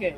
Bye.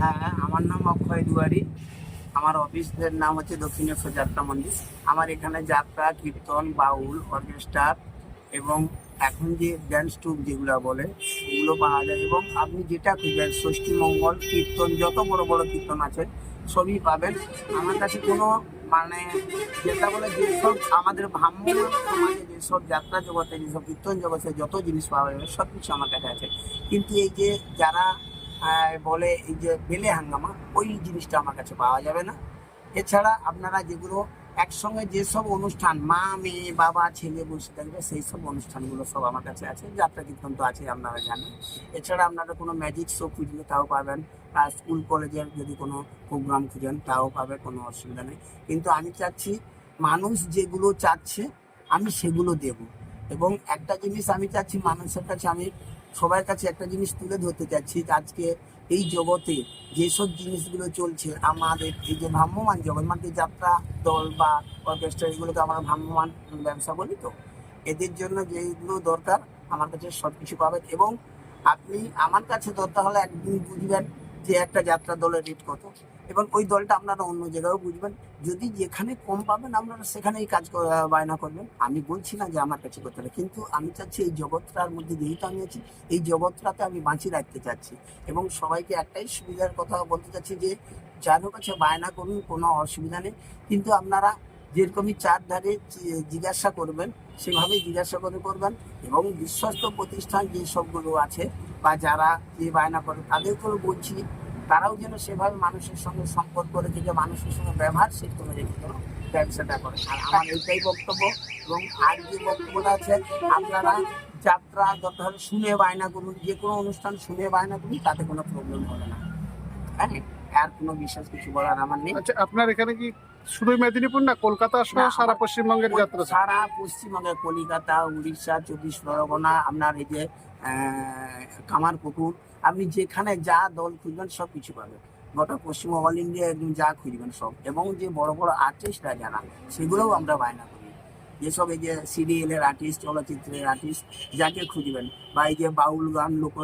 হ্যাঁ আমার নাম অক্ষয় দুয়ারি। আমার অফিসের নাম হচ্ছে দক্ষিণেশ্বর যাত্রা মন্দির। আমার এখানে যাত্রা, কীর্তন, বাউল অর্কেস্ট্রার এবং এখন যে ড্যান্স ট্রুপ যেগুলো বলে, সেগুলো পাওয়া যায় এবং আপনি যেটা খুঁজবেন, ষষ্ঠী, মঙ্গল, কীর্তন, যত বড় বড় কীর্তন আছে, সবই পাবেন। আমার কাছে কোনো মানে যেটা বলে যেসব আমাদের ভ্রাম্য সমাজে যেসব যাত্রা জগতে, যেসব কীর্তন জগতে যত জিনিস পাওয়া যাবে সব কিছু আমার কাছে আছে। কিন্তু এই যে যারা বলে এই যে বেলে হাঙ্গামা, ওই জিনিসটা আমার কাছে পাওয়া যাবে না। এছাড়া আপনারা যেগুলো একসঙ্গে যেসব অনুষ্ঠান, মা, মেয়ে, বাবা, ছেলে, বসে থাকবে সেই সব অনুষ্ঠানগুলো সব আমার কাছে আছে, যাত্রা কীর্তন তো আছে, আপনারা জানেন। এছাড়া আপনারা কোনো ম্যাজিক শো খুঁজলে তাও পাবেন আর স্কুল কলেজের যদি কোনো প্রোগ্রাম খুঁজেন, তাও পাবে, কোনো অসুবিধা নেই। কিন্তু আমি চাচ্ছি, মানুষ যেগুলো চাচ্ছে, আমি সেগুলো দেব। এবং একটা জিনিস আমি চাচ্ছি, মানুষের কাছে আমি সবার কাছে একটা জিনিস তুলে ধরতে চাচ্ছি আজকে এই জগতে যেসব জিনিসগুলো চলছে, আমাদের এই যে ভ্রাম্যমান জগৎ মানে যাত্রা দল বা অর্কেস্ট্রা এগুলোকে আমরা ভ্রাম্যমান ব্যবসা বলি তো, এদের জন্য যেগুলো দরকার আমার কাছে সব কিছু পাবেন এবং আপনি আমার কাছে দরকার হলে একদিন বুঝবেন যে একটা যাত্রা দলের রেট কত। এবং ওই দলটা আপনারা অন্য জায়গায়ও বুঝবেন। যদি যেখানে কম পাবেন, আপনারা সেখানেই কাজ বায়না করবেন। আমি বলছি না যে আমার কাছে করতে হবে কিন্তু আমি চাচ্ছি এই জগৎটার মধ্যে যেহেতু আমি আছি, এই জগৎটাকে আমি বাঁচিয়ে রাখতে চাচ্ছি। এবং সবাইকে একটাই সুবিধার কথা বলতে চাচ্ছি যে, যার কাছে বায়না করুন, কোনো অসুবিধা নেই। কিন্তু আপনারা যেরকমই চার ধারে জিজ্ঞাসা করবেন, সেভাবেই জিজ্ঞাসা করে করবেন এবং বিশ্বস্ত প্রতিষ্ঠান যে সবগুলো আছে বা যারা যে বায়না করে, তাদেরকেও বলছি তারাও যেন সেভাবে মানুষের সঙ্গে সম্পর্ক রেখে যে মানুষের সঙ্গে ব্যবহার সেরকম রেখে যেন ব্যবসাটা করে। আর আমার এইটাই বক্তব্য। এবং আর যে বক্তব্যটা আছে আপনারা যাত্রা হলে শুনে বায়না করুন যে কোনো অনুষ্ঠান শুনে বায়না করুন তাতে কোনো প্রবলেম হবে না। হ্যাঁ? আর কোনো বিশেষ কিছু বলার আমার নেই। আচ্ছা আপনার এখানে কি শুধু মেদিনীপুর না কলকাতা সহ সারা পশ্চিমবঙ্গের যাত্রা? সারা পশ্চিমবঙ্গে কলিকাতা উড়িষ্যা চব্বিশ পরগনা আপনার এই যে কামারপুকুর আপনি যেখানে যা দল খুঁজবেন সব কিছু পাবেন। গোটা পশ্চিম অল ইন্ডিয়া একদম যা খুঁজবেন সব। এবং যে বড় বড় আর্টিস্টরা যারা সেগুলোও আমরা বায়না করি। যেসব এই যে সিরিয়ালের আর্টিস্ট চলচ্চিত্রের আর্টিস্ট যাকে খুঁজবেন বা এই যে বাউল গান লোক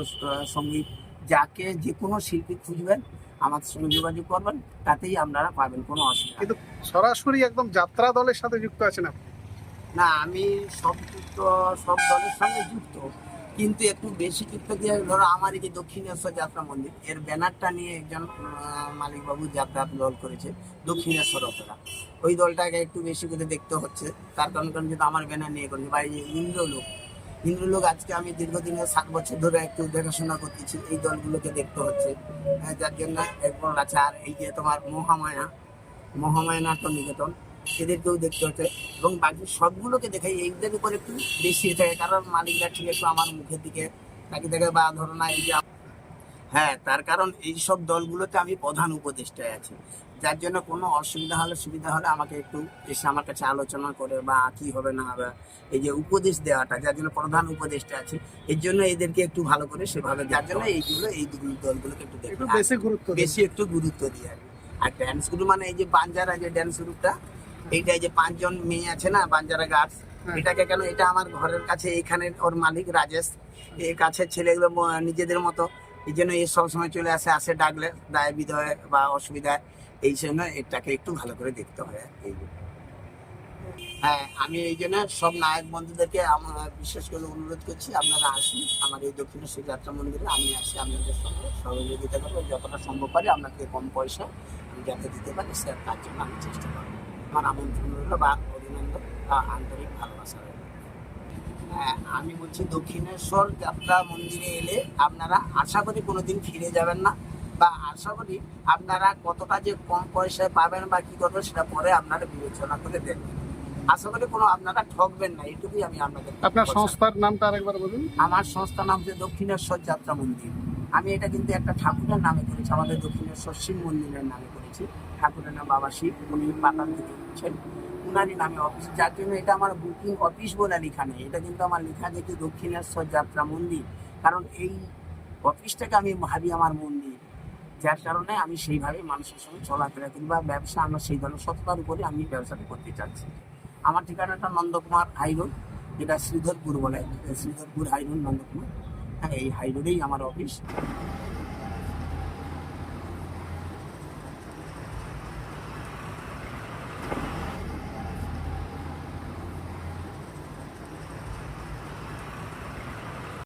সংগীত যাকে যে কোনো শিল্পী খুঁজবেন আমার সঙ্গে যোগাযোগ করবেন তাতেই আপনারা পাবেন কোনো অসুবিধা কিন্তু সরাসরি একদম যাত্রা দলের সাথে যুক্ত আছেন আপনি? না আমি সব যুক্ত সব দলের সঙ্গে যুক্ত। কিন্তু একটু বেশি যুক্ত দিয়ে ধরো আমার এই যে দক্ষিণেশ্বর যাত্রা মন্দির এর ব্যানারটা নিয়ে একজন মালিকবাবু যাত্রা দল করেছে দক্ষিণেশ্বর অপেরা। ওই দলটাকে একটু বেশি করে দেখতে হচ্ছে তার কারণ কারণ যেহেতু আমার ব্যানার নিয়ে করেছে বা এই ইন্দ্রলোক ইন্দ্রলোক আজকে আমি দীর্ঘদিনে সাত বছর ধরে একটু দেখাশোনা করতেছি এই দলগুলোকে দেখতে হচ্ছে। হ্যাঁ, যার জন্য এরপর আছে আর এই যে তোমার মহামায়া মহামায়া নাট্য নিকেতন এদেরকেও দেখতে হচ্ছে। এবং বাকি সবগুলোকে দেখে এইদের উপর একটু বেশি থাকে কারণ মালিকরা ঠিক একটু আমার মুখের দিকে তাকে দেখে বা ধরো না এই যে হ্যাঁ তার কারণ এই সব দলগুলোতে আমি প্রধান উপদেষ্টায় আছি। যার জন্য কোনো অসুবিধা হলে সুবিধা হলে আমাকে একটু এসে আমার কাছে আলোচনা করে বা কি হবে না হবে এই যে উপদেশ দেওয়াটা যার জন্য প্রধান উপদেষ্টা আছে এর জন্য এদেরকে একটু ভালো করে সেভাবে যার জন্য এইগুলো এই দলগুলোকে একটু দেখবে বেশি গুরুত্ব বেশি একটু গুরুত্ব দিয়ে আর ড্যান্স গ্রুপ মানে এই যে বাঞ্জারা যে ড্যান্স গ্রুপটা এইটা যে পাঁচজন মেয়ে আছে না বাঞ্জারা গার্লস হ্যাঁ। এটাকে কেন এটা আমার ঘরের কাছে এখানে ওর মালিক রাজেশ এর কাছে ছেলেগুলো নিজেদের মতো এই জন্য এ সবসময় চলে আসে আসে ডাকলে দায় বিধয় বা অসুবিধা এই জন্য এটাকে একটু ভালো করে দেখতে হয় এই হ্যাঁ আমি এই জন্য সব নায়ক বন্ধুদেরকে আমার বিশেষ করে অনুরোধ করছি আপনারা আসুন আমার এই দক্ষিণেশ্বর যাত্রা মন্দিরে আমি আসি আপনাদের সঙ্গে সহযোগিতা করব যতটা সম্ভব পারি আপনাকে কম পয়সা আমি যাতে দিতে পারি সে তার জন্য আমি চেষ্টা করব আমার আমন্ত্রণ রইল বা অভিনন্দন বা আন্তরিক ভালোবাসা রইল। হ্যাঁ আমি বলছি দক্ষিণেশ্বর যাত্রা মন্দিরে এলে আপনারা আশা করি কোনোদিন ফিরে যাবেন না বা আশা করি আপনারা কতটা যে কম পয়সায় পাবেন বা কি করবেন সেটা পরে আপনারা বিবেচনা করে দেখবেন। আশা করি কোনো আপনারা ঠকবেন না এটুকুই আমি আপনাদের আপনার সংস্থার নামটা আরেকবার বলুন। আমার সংস্থার নাম হচ্ছে দক্ষিণেশ্বর যাত্রা মন্দির। আমি এটা কিন্তু একটা ঠাকুরের নামে করেছি আমাদের দক্ষিণেশ্বর শিব মন্দিরের নামে করেছি। ঠাকুরের নাম বাবা শিব উনি পাতাল থেকে উঠছেন উনারই নামে অফিস যার জন্য এটা আমার বুকিং অফিস বলে লেখা নেই এটা কিন্তু আমার লেখা যেহেতু দক্ষিণেশ্বর যাত্রা মন্দির, কারণ এই অফিসটাকে আমি ভাবি আমার মন্দির। যার কারণে আমি সেইভাবে মানুষের সঙ্গে চলাফেরা করি বা ব্যবসা আমরা সেই ধরনের সততার উপরে আমি ব্যবসাটা করতে চাচ্ছি। আমার ঠিকানাটা নন্দকুমার হাই রোড যেটা শ্রীধরপুর বলে, শ্রীধরপুর হাই রোড নন্দকুমার। হ্যাঁ এই হাই রোডেই আমার অফিস